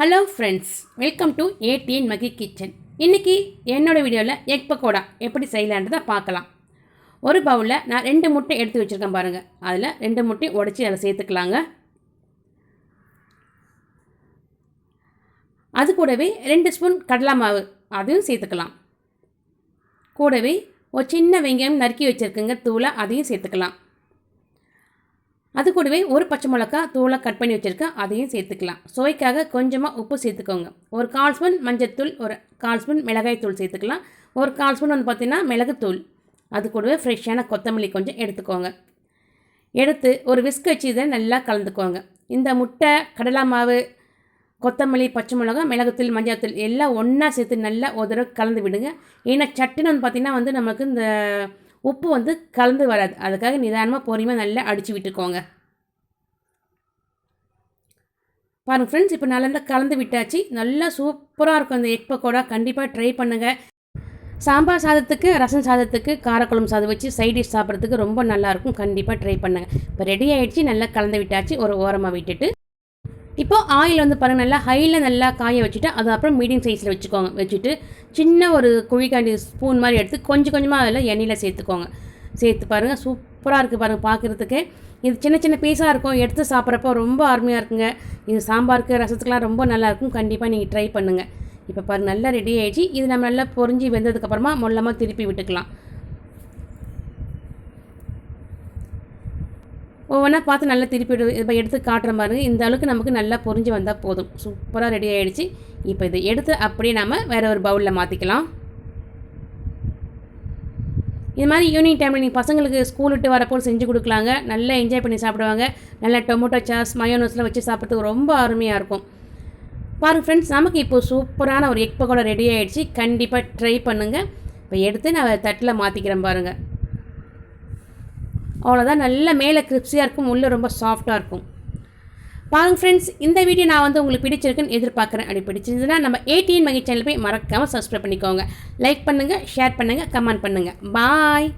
Hello friends welcome to ATN Mahi kitchen இன்றைக்கி என்னோடய வீடியோவில் எக் பக்கோடா எப்படி செய்யலான்றதை பார்க்கலாம். ஒரு பவுலில் நான் ரெண்டு முட்டை எடுத்து வச்சுருக்கேன் பாருங்கள் அதில் ரெண்டு முட்டை உடச்சி அதில் சேர்த்துக்கலாங்க. அது கூடவே ரெண்டு ஸ்பூன் கடலை மாவு அதையும் சேர்த்துக்கலாம். கூடவே ஒரு சின்ன வெங்காயம் நறுக்கி வச்சுருக்குங்க தூளை அதையும் சேர்த்துக்கலாம். அது கூடவே ஒரு பச்சை மிளகா தூளை கட் பண்ணி வச்சுருக்கேன் அதையும் சேர்த்துக்கலாம். சுவைக்காக கொஞ்சமாக உப்பு சேர்த்துக்கோங்க. ஒரு கால் ஸ்பூன் மஞ்சத்தூள் ஒரு கால் ஸ்பூன் மிளகாய் தூள் சேர்த்துக்கலாம். ஒரு கால் ஸ்பூன் வந்து பார்த்திங்கன்னா மிளகுத்தூள் அது கூடவே ஃப்ரெஷ்ஷான கொத்தமல்லி கொஞ்சம் எடுத்துக்கோங்க. எடுத்து ஒரு விஸ்க் வச்சு இதை நல்லா கலந்துக்கோங்க. இந்த முட்டை கடலா மாவு கொத்தமல்லி பச்சை மிளகா மிளகுத்தூள் மஞ்சத்தூள் எல்லாம் ஒன்றா சேர்த்து நல்லா ஒரு தடவை கலந்து விடுங்க. ஏன்னா சட்டுன்னு வந்து பார்த்திங்கன்னா வந்து நமக்கு இந்த உப்பு வந்து கலந்து வராது. அதுக்காக நிதானமாக பொறுமையாக நல்லா அடித்து விட்டுக்கோங்க. பாருங்கள் ஃப்ரெண்ட்ஸ் இப்போ நல்லா கலந்து விட்டாச்சு. நல்லா சூப்பராக இருக்கும் அந்த எக் பக்கோடா. கண்டிப்பாக ட்ரை பண்ணுங்கள் சாம்பார் சாதத்துக்கு ரசம் சாதத்துக்கு காரக்குழம்பு சாதம் வச்சு சைட் டிஷ் சாப்பிட்றதுக்கு ரொம்ப நல்லாயிருக்கும் கண்டிப்பாக ட்ரை பண்ணுங்கள் இப்போ ரெடி ஆகிடுச்சு நல்லா கலந்து விட்டாச்சு. ஒரு ஓரமாக விட்டுட்டு இப்போ ஆயில் வந்து பாருங்கள் நல்லா ஹையில் நல்லா காய வச்சுட்டு அது அப்புறம் மீடியம் சைஸில் வச்சுக்கோங்க. வச்சுட்டு சின்ன ஒரு குழிக்காண்டி ஸ்பூன் மாதிரி எடுத்து கொஞ்சம் கொஞ்சமாக அதில் எண்ணெயில் சேர்த்துக்கோங்க. சேர்த்து பாருங்கள் சூப்பராக இருக்குது பாருங்கள் பார்க்குறதுக்கு இது சின்ன சின்ன பீஸாக இருக்கும். எடுத்து சாப்பிட்றப்போ ரொம்ப அருமையாக இருக்குங்க. இது சாம்பாருக்கு ரசத்துக்கெலாம் ரொம்ப நல்லாயிருக்கும் கண்டிப்பாக நீங்கள் ட்ரை பண்ணுங்கள் இப்போ பாருங்கள் நல்லா ரெடி ஆகிடுச்சு இது நம்ம நல்லா பொறிஞ்சி வெந்ததுக்கப்புறமா மொல்லமாக திருப்பி விட்டுக்கலாம். ஒவ்வொன்றா பார்த்து நல்லா திருப்பி இப்போ எடுத்து காட்டுற மாதிரி இந்த அளவுக்கு நமக்கு நல்லா பொறிஞ்சு வந்தால் போதும். சூப்பராக ரெடி ஆகிடுச்சு இப்போ இதை எடுத்து அப்படியே நம்ம வேறு ஒரு பவுலில் மாற்றிக்கலாம் இது மாதிரி ஈவினிங் டைமில் நீங்கள் பசங்களுக்கு ஸ்கூல் விட்டு வரப்போ செஞ்சு கொடுக்கலாங்க. நல்லா என்ஜாய் பண்ணி சாப்பிடுவாங்க. நல்லா டொமேட்டோ சாஸ் மயோனோஸ்லாம் வச்சு சாப்பிட்றதுக்கு ரொம்ப அருமையாக இருக்கும். பாருங்கள் ஃப்ரெண்ட்ஸ் நமக்கு இப்போது சூப்பரான ஒரு எக் பக்கோடா ரெடி ஆகிடுச்சு கண்டிப்பாக ட்ரை பண்ணுங்கள் இப்போ எடுத்து நான் தட்டில் மாற்றிக்கிறேன் பாருங்கள் அவ்வளோதான் நல்ல மேலே கிரிப்ஸியாக இருக்கும் உள்ளே ரொம்ப சாஃப்டாக இருக்கும். பாருங்க ஃப்ரெண்ட்ஸ் இந்த வீடியோ நான் வந்து உங்களுக்கு பிடிச்சிருக்குன்னு எதிர்பார்க்குறேன். அப்படி பிடிச்சிருந்ததுன்னா நம்ம ஏடிஎன் மகி சேனல் போய் மறக்காமல் சப்ஸ்கிரைப் பண்ணிக்கோங்க. லைக் பண்ணுங்கள் ஷேர் பண்ணுங்கள் கமெண்ட் பண்ணுங்கள் பாய்